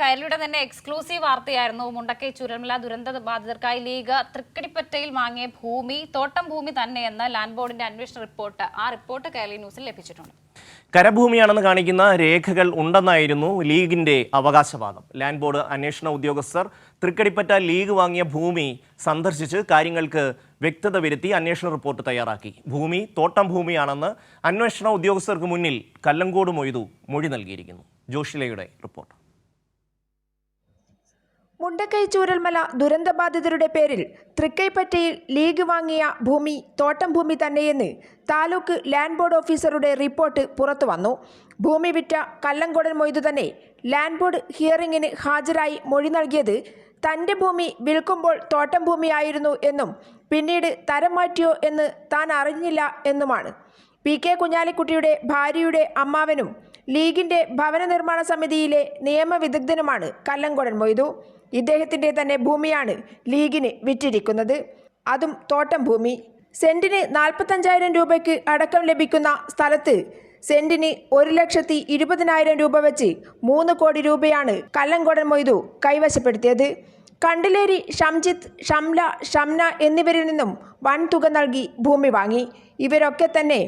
കൈരളിയുടെ തന്നെ എക്സ്ക്ലൂസീവ് വാർത്തയായിരുന്നു. മുണ്ടക്കൈ ചുരമല ദുരന്ത ബാധിതർക്കായി ലീഗ് തൃക്കടിപ്പറ്റയിൽ വാങ്ങിയ ഭൂമി തോട്ടം ഭൂമി തന്നെയെന്ന് ലാൻഡ് ബോർഡിന്റെ അന്വേഷണ റിപ്പോർട്ട്. ആ റിപ്പോർട്ട് കേരള ന്യൂസിൽ ലഭിച്ചിട്ടുണ്ട്. കരഭൂമിയാണെന്ന് കാണിക്കുന്ന രേഖകൾ ഉണ്ടെന്നായിരുന്നു ലീഗിന്റെ അവകാശവാദം. ലാൻഡ് ബോർഡ് അന്വേഷണ ഉദ്യോഗസ്ഥർ തൃക്കടിപ്പറ്റ ലീഗ് വാങ്ങിയ ഭൂമി സന്ദർശിച്ച് കാര്യങ്ങൾക്ക് വ്യക്തത വരുത്തി അന്വേഷണ റിപ്പോർട്ട് തയ്യാറാക്കി. ഭൂമി തോട്ടം ഭൂമിയാണെന്ന് അന്വേഷണ ഉദ്യോഗസ്ഥർക്ക് മുന്നിൽ കല്ലങ്കോട് മൊയ്തു മൊഴി നൽകിയിരിക്കുന്നു. ജോഷിലയുടെ റിപ്പോർട്ട്. മുണ്ടക്കൈ ചൂരൽമല ദുരന്തബാധിതരുടെ പേരിൽ തൃക്കൈപ്പറ്റയിൽ ലീഗ് വാങ്ങിയ ഭൂമി തോട്ടം ഭൂമി തന്നെയെന്ന് താലൂക്ക് ലാൻഡ് ബോർഡ് ഓഫീസറുടെ റിപ്പോർട്ട് പുറത്തുവന്നു ഭൂമി വിറ്റ കല്ലങ്കോടൻ മൊയ്തു തന്നെ ലാൻഡ് ബോർഡ് ഹിയറിംഗിന് ഹാജരായി മൊഴി നൽകിയത് തന്റെ ഭൂമി വിൽക്കുമ്പോൾ തോട്ടം ഭൂമിയായിരുന്നു എന്നും പിന്നീട് തരം മാറ്റിയോ എന്ന് താൻ അറിഞ്ഞില്ല എന്നുമാണ്. പി കെ കുഞ്ഞാലിക്കുട്ടിയുടെ ഭാര്യയുടെ അമ്മാവനും ലീഗിന്റെ ഭവന നിർമ്മാണ സമിതിയിലെ നിയമവിദഗ്ധനുമാണ് കല്ലങ്കോടൻ മൊയ്തു. ഇദ്ദേഹത്തിന്റെ തന്നെ ഭൂമിയാണ് ലീഗിന് വിറ്റിരിക്കുന്നത്. അതും തോട്ടം ഭൂമി. സെന്റിന് നാൽപ്പത്തഞ്ചായിരം രൂപയ്ക്ക് അടക്കം ലഭിക്കുന്ന സ്ഥലത്ത് സെന്റിന് ഒരു ലക്ഷത്തി ഇരുപതിനായിരം രൂപ വെച്ച് മൂന്ന് കോടി രൂപയാണ് കല്ലങ്കോടൻ മൊയ്തു കൈവശപ്പെടുത്തിയത്. കണ്ടിലേരി ഷംജിത്ത് ഷംല ഷംന എന്നിവരിൽ നിന്നും വൻതുക നൽകി ഭൂമി വാങ്ങി. ഇവരൊക്കെ തന്നെ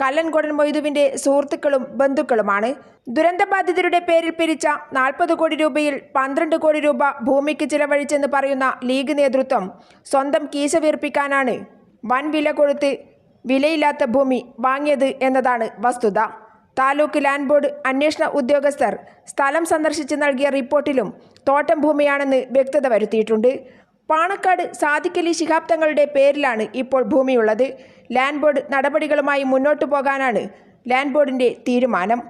കല്ലൻകോടൻ മൊയ്തുവിന്റെ സുഹൃത്തുക്കളും ബന്ധുക്കളുമാണ്. ദുരന്തബാധിതരുടെ പേരിൽ പിരിച്ച നാൽപ്പത് കോടി രൂപയിൽ പന്ത്രണ്ട് കോടി രൂപ ഭൂമിക്ക് ചിലവഴിച്ചെന്ന് പറയുന്ന ലീഗ് നേതൃത്വം സ്വന്തം കീശ വീർപ്പിക്കാനാണ് വൻ വില കൊടുത്ത് വിലയില്ലാത്ത ഭൂമി വാങ്ങിയത് എന്നതാണ് വസ്തുത. താലൂക്ക് ലാൻഡ് ബോർഡ് അന്വേഷണ ഉദ്യോഗസ്ഥർ സ്ഥലം സന്ദർശിച്ച് നൽകിയ റിപ്പോർട്ടിലും തോട്ടം ഭൂമിയാണെന്ന് വ്യക്തത വരുത്തിയിട്ടുണ്ട്. പാണക്കാട് സാദിഖലി ശിഹാബ്ദങ്ങളുടെ പേരിലാണ് ഇപ്പോൾ ഭൂമിയുള്ളത്. ലാൻഡ് ബോർഡ് നടപടികളുമായി മുന്നോട്ടു പോകാനാണ് ലാൻഡ് ബോർഡിന്റെ തീരുമാനം.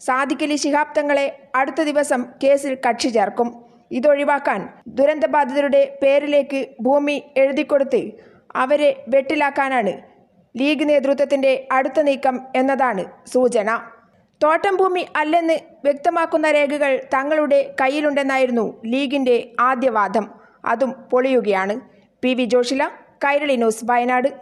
സാദിഖലി ശിഹാബ് തങ്ങളെ അടുത്ത ദിവസം കേസിൽ കക്ഷി ചേർക്കും. ഇതൊഴിവാക്കാൻ ദുരന്തബാധിതരുടെ പേരിലേക്ക് ഭൂമി എഴുതിക്കൊടുത്ത് അവരെ വെട്ടിലാക്കാനാണ് ലീഗ് നേതൃത്വത്തിന്റെ അടുത്ത നീക്കം എന്നതാണ് സൂചന. തോട്ടം ഭൂമി അല്ലെന്ന് വ്യക്തമാക്കുന്ന രേഖകൾ തങ്ങളുടെ കയ്യിലുണ്ടെന്നായിരുന്നു ലീഗിന്റെ ആദ്യവാദം അതും പൊളിയുകയാണ്. P V Joshila Kairali news Wayanad.